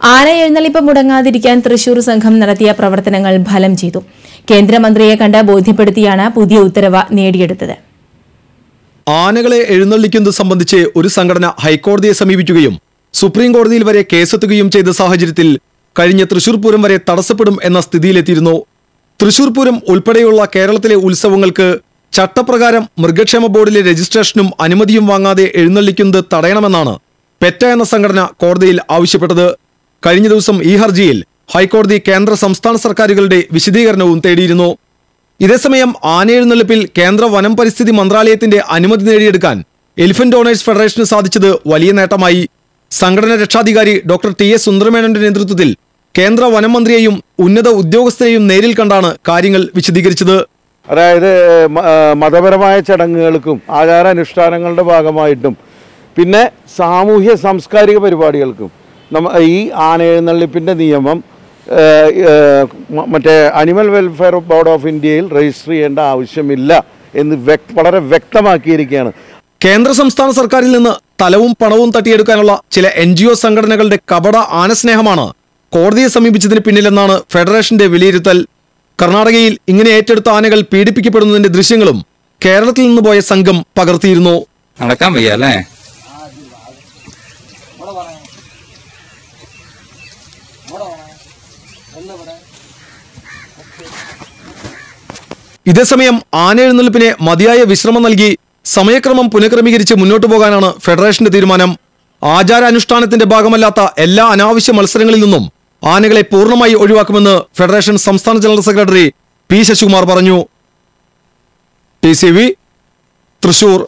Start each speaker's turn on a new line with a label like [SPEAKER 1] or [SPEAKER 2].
[SPEAKER 1] ആന എഴുന്നള്ളിപ്പ് മുടങ്ങാതിരിക്കാൻ തൃശൂർ സംഘം നടത്തിയ പ്രവർത്തനങ്ങൾ ഫലം ചെയ്തു. കേന്ദ്രമന്ത്രിയെ കണ്ട് ബോധ്യപ്പെടുത്തിയാണ് പുതിയ ഉത്തരവ് നേടിയെടുത്തത്.
[SPEAKER 2] ആനകളെ എഴുന്നള്ളിക്കുന്നത് സംബന്ധിച്ച് ഒരു സംഘടന ഹൈക്കോടതിയെ സമീപിക്കുകയും സുപ്രീം കോടതിയിൽ വരെ കേസെത്തുകയും ചെയ്ത സാഹചര്യത്തിൽ കഴിഞ്ഞ തൃശൂർ പൂരം വരെ തടസ്സപ്പെടും എന്ന സ്ഥിതിയിലെത്തിയിരുന്നു. തൃശൂർ പൂരം ഉൾപ്പെടെയുള്ള കേരളത്തിലെ ഉത്സവങ്ങൾക്ക് ചട്ടപ്രകാരം മൃഗക്ഷേമ ബോർഡിലെ രജിസ്ട്രേഷനും അനുമതിയും വാങ്ങാതെ എഴുന്നള്ളിക്കുന്നത് തടയണമെന്നാണ് പെറ്റ എന്ന സംഘടന കോടതിയിൽ ആവശ്യപ്പെട്ടത്. കഴിഞ്ഞ ദിവസം ഈ ഹർജിയിൽ ഹൈക്കോടതി കേന്ദ്ര സംസ്ഥാന സർക്കാരുകളുടെ വിശദീകരണവും തേടിയിരുന്നു. ഇതേസമയം ആനയെഴുന്നള്ളിപ്പിൽ കേന്ദ്ര വനം പരിസ്ഥിതി മന്ത്രാലയത്തിന്റെ അനുമതി നേടിയെടുക്കാൻ എലിഫന്റ് ഓണേഴ്സ് ഫെഡറേഷന് സാധിച്ചത് വലിയ നേട്ടമായി. സംഘടന രക്ഷാധികാരി ഡോക്ടർ ടി എസ് സുന്ദരമേനോന്റെ നേതൃത്വത്തിൽ കേന്ദ്ര വനം മന്ത്രിയെയും ഉന്നത ഉദ്യോഗസ്ഥരെയും നേരിൽ കണ്ടാണ് കാര്യങ്ങൾ വിശദീകരിച്ചത്.
[SPEAKER 3] അതായത് മതപരമായ ചടങ്ങുകൾക്കും ആചാരാനുഷ്ഠാനങ്ങളുടെ ഭാഗമായിട്ടും പിന്നെ സാമൂഹ്യ സാംസ്കാരിക പരിപാടികൾക്കും ഈ ആനയെഴുന്നള്ളിപ്പിന്റെ നിയമം മറ്റേ അനിമൽ വെൽഫെയർ ബോർഡ് ഓഫ് ഇന്ത്യയിൽ രജിസ്റ്റർ ചെയ്യേണ്ട ആവശ്യമില്ല എന്ന് വ്യക് വളരെ വ്യക്തമാക്കിയിരിക്കുകയാണ്.
[SPEAKER 2] കേന്ദ്ര സംസ്ഥാന സർക്കാരിൽ നിന്ന് തലവും പണവും തട്ടിയെടുക്കാനുള്ള ചില എൻ ജി ഒ സംഘടനകളുടെ കപട ആനസ്നേഹമാണ് കോടതിയെ സമീപിച്ചതിന് പിന്നിലെന്നാണ് ഫെഡറേഷന്റെ വിലയിരുത്തൽ. കർണാടകയിൽ ഇങ്ങനെ ഏറ്റെടുത്ത ആനകൾ പീഡിപ്പിക്കപ്പെടുന്നതിന്റെ ദൃശ്യങ്ങളും കേരളത്തിൽ നിന്ന് പോയ സംഘം പകർത്തിയിരുന്നു.
[SPEAKER 4] നടക്കാൻ വയ്യ അല്ലേ?
[SPEAKER 2] ഇതേസമയം ആനയെഴുന്നള്ളിപ്പിനെ മതിയായ വിശ്രമം നൽകി സമയക്രമം പുനഃക്രമീകരിച്ച് മുന്നോട്ടു പോകാനാണ് ഫെഡറേഷന്റെ തീരുമാനം. ആചാരാനുഷ്ഠാനത്തിന്റെ ഭാഗമല്ലാത്ത എല്ലാ അനാവശ്യ മത്സരങ്ങളിൽ നിന്നും ആനകളെ പൂർണമായി ഒഴിവാക്കുമെന്ന് ഫെഡറേഷൻ സംസ്ഥാന ജനറൽ സെക്രട്ടറി പി ശശികുമാർ പറഞ്ഞു. ടി തൃശൂർ.